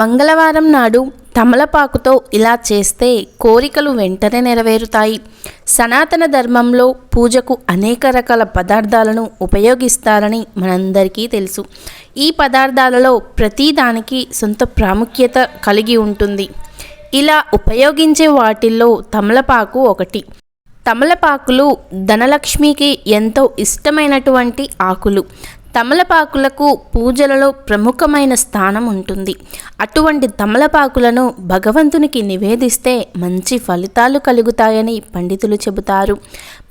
మంగళవారం నాడు తమలపాకుతో ఇలా చేస్తే కోరికలు వెంటనే నెరవేరుతాయి. సనాతన ధర్మంలో పూజకు అనేక రకాల పదార్థాలను ఉపయోగిస్తారని మనందరికీ తెలుసు. ఈ పదార్థాలలో ప్రతిదానికి సొంత ప్రాముఖ్యత కలిగి ఉంటుంది. ఇలా ఉపయోగించే వాటిల్లో తమలపాకు ఒకటి. తమలపాకులు ధనలక్ష్మికి ఎంతో ఇష్టమైనటువంటి ఆకులు. తమలపాకులకు పూజలలో ప్రముఖమైన స్థానం ఉంటుంది. అటువంటి తమలపాకులను భగవంతునికి నివేదిస్తే మంచి ఫలితాలు కలుగుతాయని పండితులు చెబుతారు.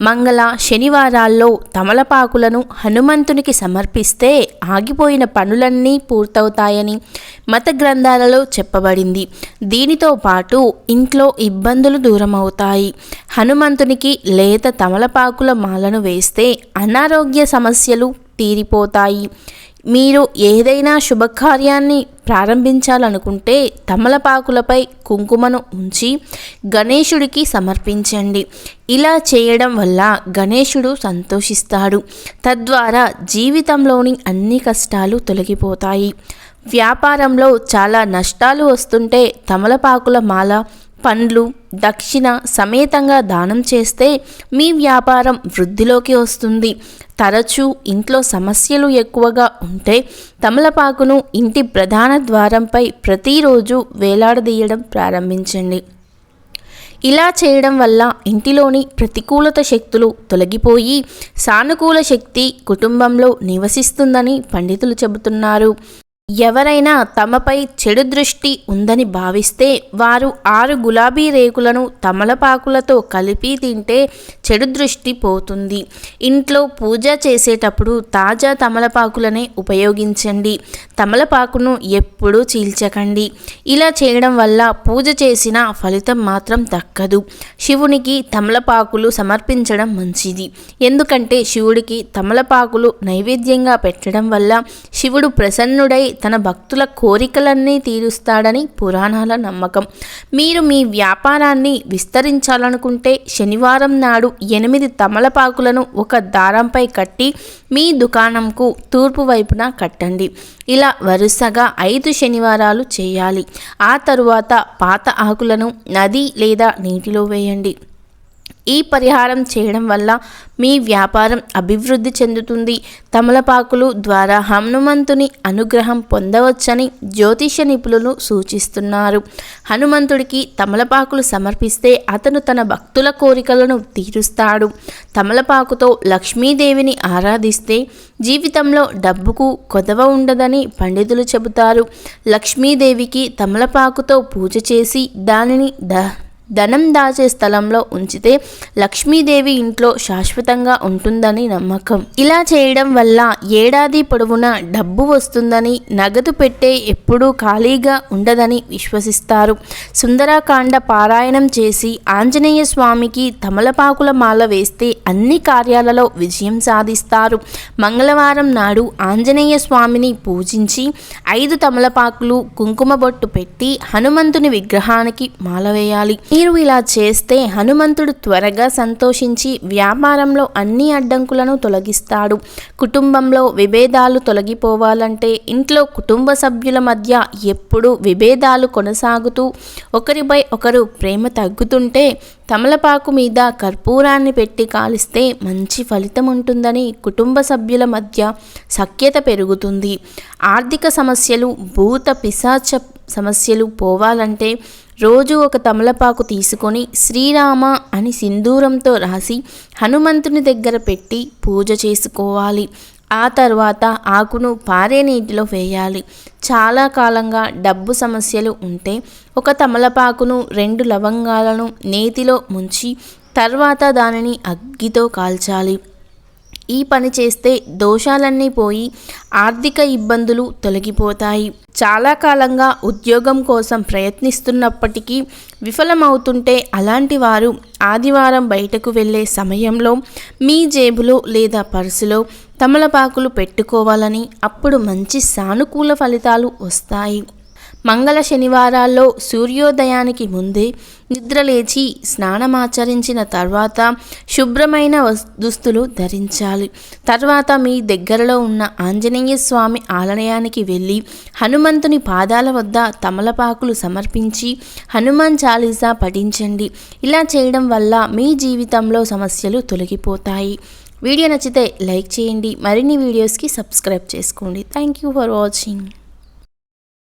మంగళ శనివారాల్లో తమలపాకులను హనుమంతునికి సమర్పిస్తే ఆగిపోయిన పనులన్నీ పూర్తవుతాయని మత గ్రంథాలలో చెప్పబడింది. దీనితో పాటు ఇంట్లో ఇబ్బందులు దూరమవుతాయి. హనుమంతునికి లేత తమలపాకుల మాలను వేస్తే అనారోగ్య సమస్యలు తీరిపోతాయి. మీరు ఏదైనా శుభకార్యాన్ని ప్రారంభించాలనుకుంటే తమలపాకులపై కుంకుమను ఉంచి గణేశుడికి సమర్పించండి. ఇలా చేయడం వల్ల గణేశుడు సంతోషిస్తాడు. తద్వారా జీవితంలోని అన్ని కష్టాలు తొలగిపోతాయి. వ్యాపారంలో చాలా నష్టాలు వస్తుంటే తమలపాకుల మాల పండ్లు దక్షిణ సమేతంగా దానం చేస్తే మీ వ్యాపారం వృద్ధిలోకి వస్తుంది. తరచూ ఇంట్లో సమస్యలు ఎక్కువగా ఉంటే తమలపాకును ఇంటి ప్రధాన ద్వారంపై ప్రతిరోజు వేలాడదీయడం ప్రారంభించండి. ఇలా చేయడం వల్ల ఇంటిలోని ప్రతికూలత శక్తులు తొలగిపోయి సానుకూల శక్తి కుటుంబంలో నివసిస్తుందని పండితులు చెబుతున్నారు. ఎవరైనా తమపై చెడు దృష్టి ఉందని భావిస్తే వారు ఆరు గులాబీ రేకులను తమలపాకులతో కలిపి తింటే చెడు దృష్టి పోతుంది. ఇంట్లో పూజ చేసేటప్పుడు తాజా తమలపాకులనే ఉపయోగించండి. తమలపాకును ఎప్పుడూ చీల్చకండి. ఇలా చేయడం వల్ల పూజ చేసిన ఫలితం మాత్రం దక్కదు. శివునికి తమలపాకులు సమర్పించడం మంచిది. ఎందుకంటే శివుడికి తమలపాకులు నైవేద్యంగా పెట్టడం వల్ల శివుడు ప్రసన్నుడై తన భక్తుల కోరికలన్నీ తీరుస్తాడని పురాణాల నమ్మకం. మీరు మీ వ్యాపారాన్ని విస్తరించాలనుకుంటే శనివారం నాడు ఎనిమిది తమలపాకులను ఒక దారంపై కట్టి మీ దుకాణంకు తూర్పు వైపున కట్టండి. ఇలా వరుసగా ఐదు శనివారాలు చేయాలి. ఆ తరువాత పాత ఆకులను నది లేదా నీటిలో వేయండి. ఈ పరిహారం చేయడం వల్ల మీ వ్యాపారం అభివృద్ధి చెందుతుంది. తమలపాకులు ద్వారా హనుమంతుని అనుగ్రహం పొందవచ్చని జ్యోతిష నిపుణులు సూచిస్తున్నారు. హనుమంతుడికి తమలపాకులు సమర్పిస్తే అతను తన భక్తుల కోరికలను తీరుస్తాడు. తమలపాకుతో లక్ష్మీదేవిని ఆరాధిస్తే జీవితంలో డబ్బుకు కొదవ ఉండదని పండితులు చెబుతారు. లక్ష్మీదేవికి తమలపాకుతో పూజ చేసి దానిని ద ధనం దాచే స్థలంలో ఉంచితే లక్ష్మీదేవి ఇంట్లో శాశ్వతంగా ఉంటుందని నమ్మకం. ఇలా చేయడం వల్ల ఏడాది పొడవునా డబ్బు వస్తుందని నగదు పెట్టే ఎప్పుడూ ఖాళీగా ఉండదని విశ్వసిస్తారు. సుందరకాండ పారాయణం చేసి ఆంజనేయ స్వామికి తమలపాకుల మాల వేస్తే అన్ని కార్యాలలో విజయం సాధిస్తారు. మంగళవారం నాడు ఆంజనేయ స్వామిని పూజించి ఐదు తమలపాకులు కుంకుమ బొట్టు పెట్టి హనుమంతుని విగ్రహానికి మాల వేయాలి. మీరు ఇలా చేస్తే హనుమంతుడు త్వరగా సంతోషించి వ్యాపారంలో అన్ని అడ్డంకులను తొలగిస్తాడు. కుటుంబంలో విభేదాలు తొలగిపోవాలంటే ఇంట్లో కుటుంబ సభ్యుల మధ్య ఎప్పుడూ విభేదాలు కొనసాగుతూ ఒకరిపై ఒకరు ప్రేమ తగ్గుతుంటే తమలపాకు మీద కర్పూరాన్ని పెట్టి కాలిస్తే మంచి ఫలితం ఉంటుందని కుటుంబ సభ్యుల మధ్య సఖ్యత పెరుగుతుంది. ఆర్థిక సమస్యలు భూత పిశాచ సమస్యలు పోవాలంటే రోజు ఒక తమలపాకు తీసుకొని శ్రీరామ అని సింధూరంతో రాసి హనుమంతుని దగ్గర పెట్టి పూజ చేసుకోవాలి. ఆ తర్వాత ఆకును పారే నీటిలో వేయాలి. చాలా కాలంగా డబ్బు సమస్యలు ఉంటే ఒక తమలపాకును రెండు లవంగాలను నేతిలో ముంచి తర్వాత దానిని అగ్గితో కాల్చాలి. ఈ పని చేస్తే దోషాలన్నీ పోయి ఆర్థిక ఇబ్బందులు తొలగిపోతాయి. చాలా కాలంగా ఉద్యోగం కోసం ప్రయత్నిస్తున్నప్పటికీ విఫలమవుతుంటే అలాంటి వారు ఆదివారం బయటకు వెళ్ళే సమయంలో మీ జేబులో లేదా పర్సులో తమలపాకులు పెట్టుకోవాలని అప్పుడు మంచి సానుకూల ఫలితాలు వస్తాయి. మంగళ శనివారాల్లో సూర్యోదయానికి ముందే నిద్రలేచి స్నానమాచరించిన తర్వాత శుభ్రమైన వస్- దుస్తులు ధరించాలి. తర్వాత మీ దగ్గరలో ఉన్న ఆంజనేయ స్వామి ఆలయానికి వెళ్ళి హనుమంతుని పాదాల వద్ద తమలపాకులు సమర్పించి హనుమాన్ చాలీసా పఠించండి. ఇలా చేయడం వల్ల మీ జీవితంలో సమస్యలు తొలగిపోతాయి. వీడియో నచ్చితే లైక్ చేయండి. మరిన్ని వీడియోస్కి సబ్స్క్రైబ్ చేసుకోండి. Thank you for watching.